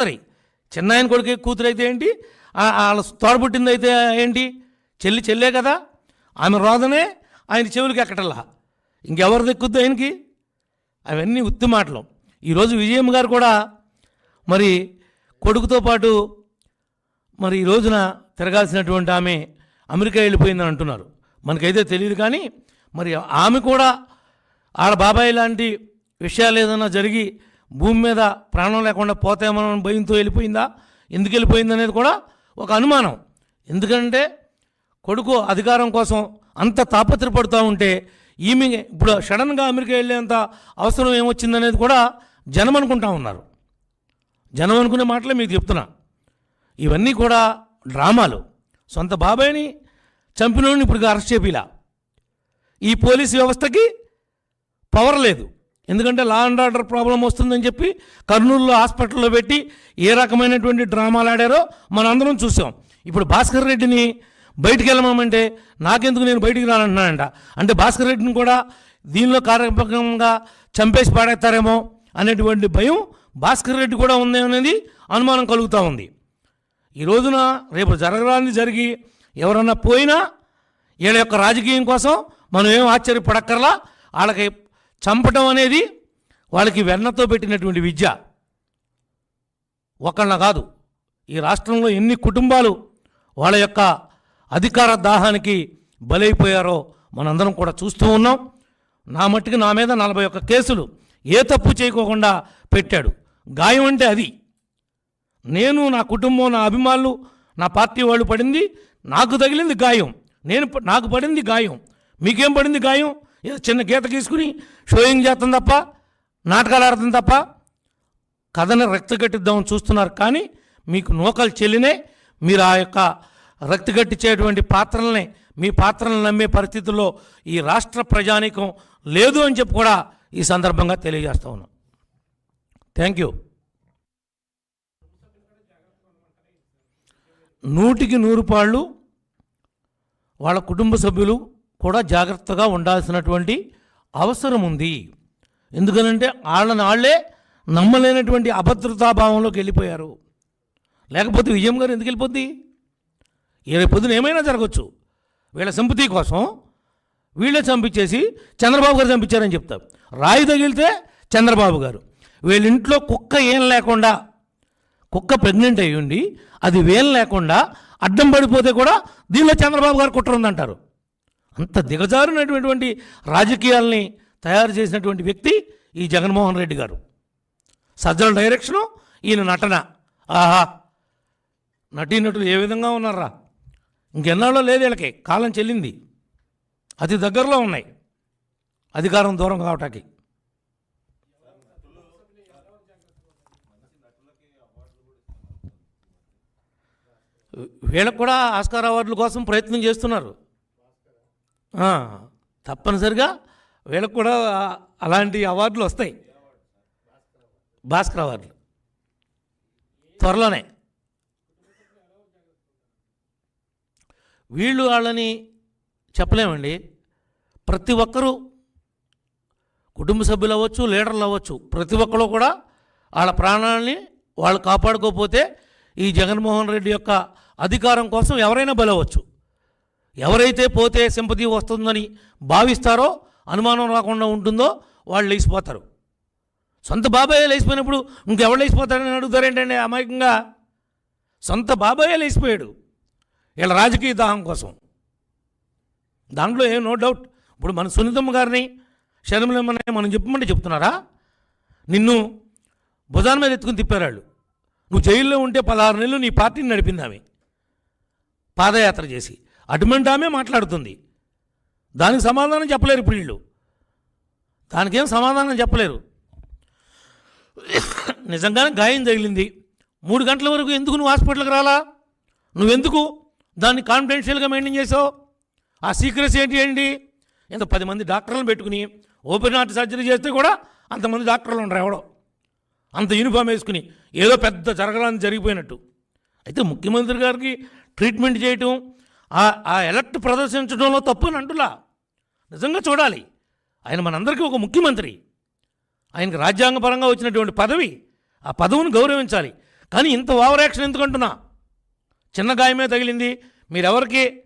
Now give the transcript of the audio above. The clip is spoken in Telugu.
మరి చిన్నాయన కొడుకు కూతురు అయితే ఏంటి? ఆ- వాళ్ళ తోడబుట్టింది అయితే ఏంటి? చెల్లి చెల్లే కదా. ఆమె రోదనే ఆయన చెవులకి ఎక్కటల్లా ఇంకెవరు దక్కుద్ది ఆయనకి? అవన్నీ ఉత్తి మాటలు. ఈరోజు విజయమ్మ గారు కూడా మరి కొడుకుతో పాటు మరి ఈ రోజున తిరగాల్సినటువంటి ఆమె అమెరికా వెళ్ళిపోయిందని అంటున్నారు. మనకైతే తెలియదు కానీ మరి ఆమె కూడా ఆడ బాబాయ్ లాంటి విషయాలు ఏదైనా జరిగి భూమి మీద ప్రాణం లేకుండా పోతేమో భయంతో వెళ్ళిపోయిందా? ఎందుకు వెళ్ళిపోయింది అనేది కూడా ఒక అనుమానం. ఎందుకంటే కొడుకు అధికారం కోసం అంత తాపత్రపడుతూ ఉంటే ఈమె ఇప్పుడు సడన్గా అమెరికా వెళ్ళేంత అవసరం ఏమొచ్చిందనేది కూడా జనం అనుకుంటా ఉన్నారు. జనం అనుకునే మాటలే మీకు చెప్తున్నా. ఇవన్నీ కూడా డ్రామాలు. సొంత బాబాయ్ని చంపినోడిని ఇప్పుడు అరెస్ట్ చేపిలా. ఈ పోలీస్ వ్యవస్థకి పవర్ లేదు. ఎందుకంటే లా అండ్ ఆర్డర్ ప్రాబ్లం వస్తుందని చెప్పి కర్నూలులో హాస్పిటల్లో పెట్టి ఏ రకమైనటువంటి డ్రామాలు ఆడారో మనందరం చూసాం. ఇప్పుడు భాస్కర్ రెడ్డిని బయటికి వెళ్ళమంటే నాకెందుకు నేను బయటికి రానంటున్నానంట. అంటే భాస్కర్ రెడ్డిని కూడా దీనిలో కార్యక్రమంగా చంపేసి పాడేస్తారేమో అనేటువంటి భయం భాస్కర్ రెడ్డి కూడా ఉంది అనేది అనుమానం కలుగుతూ ఉంది. ఈ రోజున రేపు జరగరాని జరిగి ఎవరన్నా పోయినా వీళ్ళ యొక్క రాజకీయం కోసం మనం ఏం ఆశ్చర్యపడక్కర్లా? వాళ్ళకి చంపటం అనేది వాళ్ళకి వెన్నతో పెట్టినటువంటి విద్య. ఒకళ్ళ కాదు ఈ రాష్ట్రంలో ఎన్ని కుటుంబాలు వాళ్ళ యొక్క అధికార దాహానికి బలైపోయారో మనందరం కూడా చూస్తూ ఉన్నాం. నా మట్టుకు నా మీద నలభై ఒక్క కేసులు ఏ తప్పు చేయకోకుండా పెట్టాడు. గాయం అంటే అది. నేను నా కుటుంబం నా అభిమానులు నా పార్టీ వాళ్ళు పడింది నాకు తగిలింది గాయం. నేను ప- నాకు పడింది గాయం. మీకేం పడింది గాయం? ఏదో చిన్న గీత గీసుకుని షోయింగ్ చేస్తాం తప్ప నాటకాలు ఆడతాం తప్ప కథని రక్తగట్టిద్దామని చూస్తున్నారు కానీ మీకు నూకలు చెల్లినే మీరు ఆ యొక్క రక్తగట్టించేటువంటి పాత్రల్ని మీ పాత్రలను నమ్మే పరిస్థితుల్లో ఈ రాష్ట్ర ప్రజానీకం లేదు అని చెప్పి కూడా ఈ సందర్భంగా తెలియజేస్తా ఉన్నాం. థ్యాంక్ యూ నూటికి నూరు పాళ్ళు వాళ్ళ కుటుంబ సభ్యులు కూడా జాగ్రత్తగా ఉండాల్సినటువంటి అవసరం ఉంది. ఎందుకనంటే వాళ్ళని వాళ్ళే నమ్మలేనటువంటి అభద్రతాభావంలోకి వెళ్ళిపోయారు. లేకపోతే విజయం గారు ఎందుకు వెళ్ళిపోద్ది? రేపు పొద్దున ఏమైనా జరగచ్చు. వీళ్ళ సంపతి కోసం వీళ్ళే చంపించేసి చంద్రబాబు గారు చంపించారని చెప్తారు. రాయి తగిలితే చంద్రబాబు గారు. వీళ్ళింట్లో కుక్క ఏం లేకుండా కుక్క ప్రెగ్నెంట్ అయ్యుండి అది వేలు లేకుండా అడ్డం పడిపోతే కూడా దీనిలో చంద్రబాబు గారు కుట్ర ఉందంటారు. అంత దిగజారినటువంటి రాజకీయాల్ని తయారు చేసినటువంటి వ్యక్తి ఈ జగన్మోహన్ రెడ్డి గారు. సజ్జల డైరెక్షను ఈయన నటన. ఆహా! నటీనటులు ఏ విధంగా ఉన్నారా? ఇంకెన్నాళ్ళో లేదు వీళ్ళకి. కాలం చెల్లింది. అతి దగ్గరలో ఉన్నాయి. అధికారం దూరం కావటానికి. వీళ్ళకు కూడా ఆస్కార్ అవార్డుల కోసం ప్రయత్నం చేస్తున్నారు. తప్పనిసరిగా వీళ్ళకు కూడా అలాంటి అవార్డులు వస్తాయి. భాస్కర్ అవార్డులు. త్వరలోనే. వీళ్ళు వాళ్ళని చెప్పలేమండి. ప్రతి ఒక్కరూ కుటుంబ సభ్యులు అవ్వచ్చు లీడర్లు అవ్వచ్చు ప్రతి ఒక్కరు కూడా వాళ్ళ ప్రాణాలని వాళ్ళు కాపాడుకోకపోతే ఈ జగన్మోహన్ రెడ్డి యొక్క అధికారం కోసం ఎవరైనా బలవచ్చు. ఎవరైతే పోతే సింపతి వస్తుందని భావిస్తారో అనుమానం రాకుండా ఉంటుందో వాళ్ళు లేచిపోతారు. సొంత బాబాయే లేచిపోయినప్పుడు ఇంకెవరు లేచిపోతారని అడుగుతారేంటండి అమాయకంగా? సొంత బాబాయే లేచిపోయాడు. వీళ్ళ రాజకీయ దాహం కోసం. దాంట్లో ఏం నో డౌట్. ఇప్పుడు మన సునీతమ్మ గారిని శర్మలమ్మని మనం చెప్పమంటే చెప్తున్నారా? నిన్ను భుజాన మీద ఎత్తుకుని తిప్పారాళ్ళు. నువ్వు జైల్లో ఉంటే పదహారు నెలలు నీ పార్టీని నడిపిందామే. పాదయాత్ర చేసి. అటువంటి ఆమె మాట్లాడుతుంది. దానికి సమాధానం చెప్పలేరు ఇప్పుడు వీళ్ళు. దానికేం సమాధానం చెప్పలేరు. నిజంగానే గాయం తగిలింది. మూడు గంటల వరకు ఎందుకు నువ్వు హాస్పిటల్కి రాలా? నువ్వెందుకు దాన్ని కాన్ఫిడెన్షియల్గా మెయింటైన్ చేసావు? ఆ సీక్రెసీ ఏంటి ఏంటి? ఇంత పది మంది డాక్టర్లను పెట్టుకుని ఓపెన్ హార్ట్ సర్జరీ చేస్తే కూడా అంతమంది డాక్టర్లు ఉండరు ఎవడో అంత యూనిఫామ్ వేసుకుని ఏదో పెద్ద జరగడానికి జరిగిపోయినట్టు. అయితే ముఖ్యమంత్రి గారికి ట్రీట్మెంట్ చేయటం ఆ- ఆ ఎలక్ట్ ప్రదర్శించడంలో తప్పు అంటులా నిజంగా చూడాలి. ఆయన మనందరికీ ఒక ముఖ్యమంత్రి. ఆయనకు రాజ్యాంగపరంగా వచ్చినటువంటి పదవి ఆ పదవిని గౌరవించాలి. కానీ ఇంత ఓవరాక్షన్ ఎందుకంటున్నా చిన్న గాయమే తగిలింది. మీరెవరికి?